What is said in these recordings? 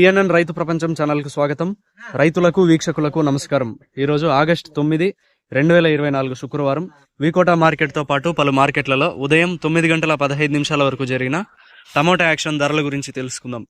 PNN రైతు ప్రపంచం ఛానల్కు స్వాగతం. రైతులకు వీక్షకులకు నమస్కారం. ఈరోజు ఆగస్ట్ ఆగస్టు తొమ్మిది రెండు వేల ఇరవై నాలుగు శుక్రవారం. వికోటా మార్కెట్తో పాటు పలు మార్కెట్లలో ఉదయం తొమ్మిది గంటల పదహైదు నిమిషాల వరకు జరిగిన టమోటా యాక్షన్ ధరల గురించి తెలుసుకుందాం.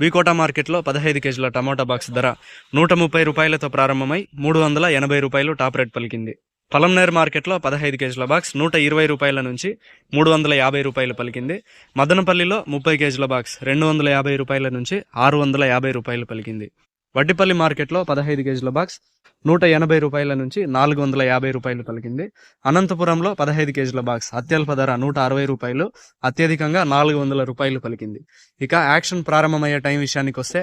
వికోటా మార్కెట్లో పదహైదు కేజీల టమోటా బాక్స్ ధర నూట ముప్పై రూపాయలతో ప్రారంభమై మూడు వందల ఎనభై రూపాయలు టాప్ రేట్ పలికింది. పలంనేర్ మార్కెట్లో పదహైదు కేజీల బాక్స్ నూట ఇరవై రూపాయల నుంచి మూడు వందల యాభై రూపాయలు పలికింది. మదనపల్లిలో ముప్పై కేజీల బాక్స్ రెండు వందల యాభై రూపాయల నుంచి ఆరు వందల యాభై రూపాయలు పలికింది. వడ్డిపల్లి మార్కెట్లో పదహైదు కేజీల బాక్స్ నూట ఎనభై రూపాయల నుంచి నాలుగు వందల యాభై రూపాయలు పలికింది. అనంతపురంలో పదహైదు కేజీల బాక్స్ అత్యల్ప ధర నూట అరవై రూపాయలు అత్యధికంగా నాలుగు వందల రూపాయలు పలికింది. ఇక యాక్షన్ ప్రారంభమయ్యే టైం విషయానికి వస్తే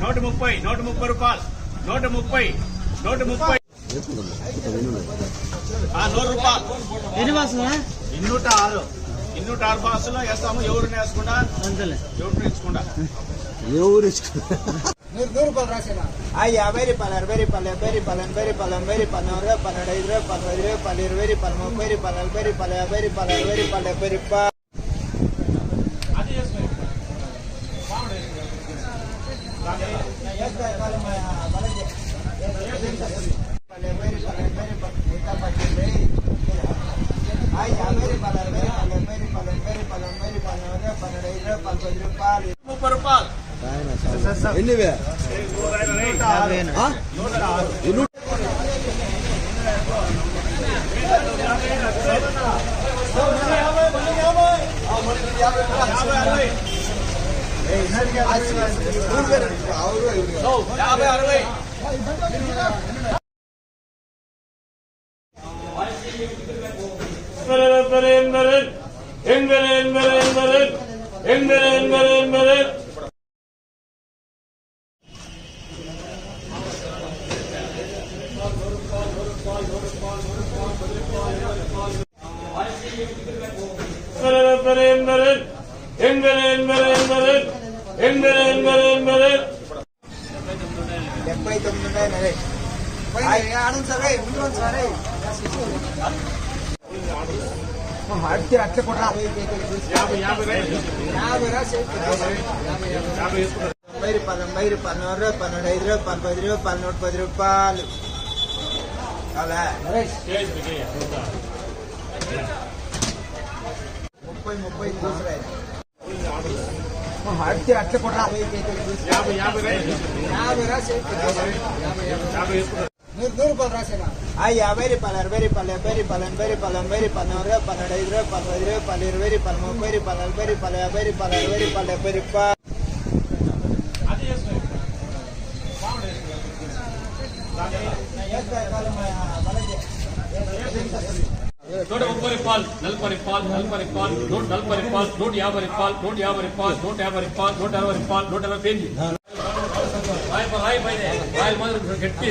నూట ముప్పై నూట ముప్పై రూపాయలు. నూట ముప్పై నూట ముప్పై. ఆ, నూరు రూపాయలు. ఎన్ని బాసులా ఇన్నూట ఆరు ఇన్నూట ఆరు బాసులో వేస్తాము ఎవరిని వేసుకుండా ఎవరిని వేసుకుండా ఎవరు యాభై రూపాయలు అరవై రూపాయలు డెబ్బై రూపాయలు ఎనభై రూపాయలు ఎనభై రూపాయలు నూరు రూపాయలు పన్నెండు ఐదు రూపాయలు పది రూపాయలు ఇరవై రూపాయలు ముప్పై రూపాయలు నలభై రూపాయలు యాభై రూపాయలు అరవై రూపాయలు డెబ్బై రూపాయలు. ఎంగరే ఎంగరే ఎంగరే ఎంగరే ఎంగరే పది రూపాయలు ముప్పై రూపాయలు ఎన్నివే ఎన్ను యాభై అరవై యాభై అరవై డెబ్బై తొమ్మిది ఉన్నాయి నరే ఆడండి సరే ముందు సరే అట్టే అట్లా కూడా తొంభై పదొంభై పన్నూరు రూపాయలు పన్నెండు ఐదు రూపాయలు పది రూపాయలు పన్నూరు పది రూపాయలు. అలా. ముప్పై ముప్పై దూసరాయి అట్టే అట్లా కూడా యాభై యాభై యాభై రా యాభై యాభై. ನೂರು ರೂಪಾಯಿ ರಾಸೇನಾ ಅಯ್ಯ ಬೇರಿ ಪಾಲರ್ ಬೇರಿ ಪಾಲೆ ಬೇರಿ ಪಾಲನ್ ಬೇರಿ ಪಾಲನ್ ಬೇರಿ ಪಾಲನ್ ಅವ್ರೆ ಪನ್ನಡ ಇದ್ರೆ ಪಾಲ ಇದ್ರೆ ಪಾಲ ಇರುವೇರಿ ಪಾಲ ಬೇರಿ ಪಾಲ ಬೇರಿ ಪಾಲ ಬೇರಿ ಪಾಲ ಬೇರಿ ಪಾಲ ಬೇರಿ ಪಾ నూట ముప్పై రూపాయలు నలభై రూపాయలు నలభై రూపాయలు నూట నలభై రూపాయలు నూట యాభై రూపాయలు నూట యాభై రూపాయలు నూట యాభై రూపాయలు నూట అరవై రూపాయలు నూట అరవై పేజీ రాయి రాయి రాయి మాదిరి గట్టి